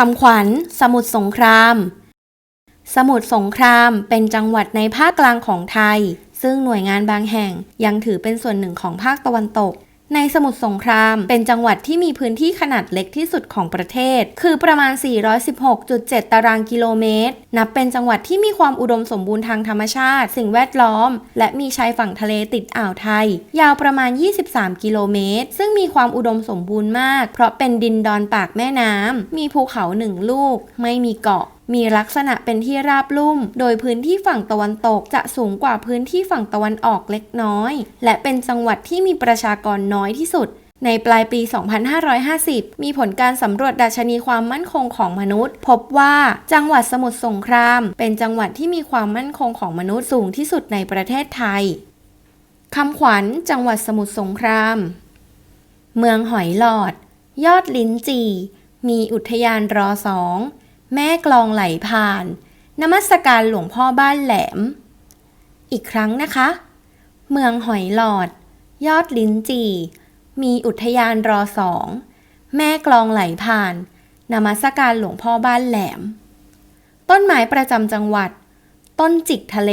คำขวัญ สมุทรสงคราม สมุทรสงครามเป็นจังหวัดในภาคกลางของไทย ซึ่งหน่วยงานบางแห่งยังถือเป็นส่วนหนึ่งของภาคตะวันตก ในสมุทรสงครามเป็นจังหวัดที่มีพื้นที่ขนาดเล็กที่สุดของประเทศ คือประมาณ 416.7 ตารางกิโลเมตร นับเป็นจังหวัดที่มีความอุดมสมบูรณ์ทางธรรมชาติ สิ่งแวดล้อม และมีชายฝั่งทะเลติดอ่าวไทย ยาวประมาณ 23 กิโลเมตร ซึ่งมีความอุดมสมบูรณ์มาก เพราะเป็นดินดอนปากแม่น้ำมีภูเขาหนึ่งลูก ไม่มีเกาะ มีลักษณะเป็นที่ราบลุ่ม โดยพื้นที่ฝั่งตะวันตกจะสูงกว่าพื้นที่ฝั่งตะวันออกเล็กน้อย และเป็นจังหวัดที่มีประชากรน้อยที่สุดในปลายปี 2550 มีผลการสำรวจดัชนีความมั่นคงของมนุษย์ พบว่าจังหวัดสมุทรสงคราม เป็นจังหวัดที่มีความมั่นคงของมนุษย์สูงที่สุดในประเทศไทย คำขวัญ จังหวัดสมุทรสงคราม เมืองหอยหลอด ยอดลิ้นจี่มีอุทยานรอสอง แม่กลองไหลผ่าน นมัสการหลวงพ่อบ้านแหลม อีกครั้งนะคะ เมืองหอยหลอด ยอดลิ้นจี่ มีอุทยานรอสอง แม่กลองไหลผ่าน นมัสการหลวงพ่อบ้านแหลม ต้นไม้ประจำจังหวัด ต้นจิกทะเล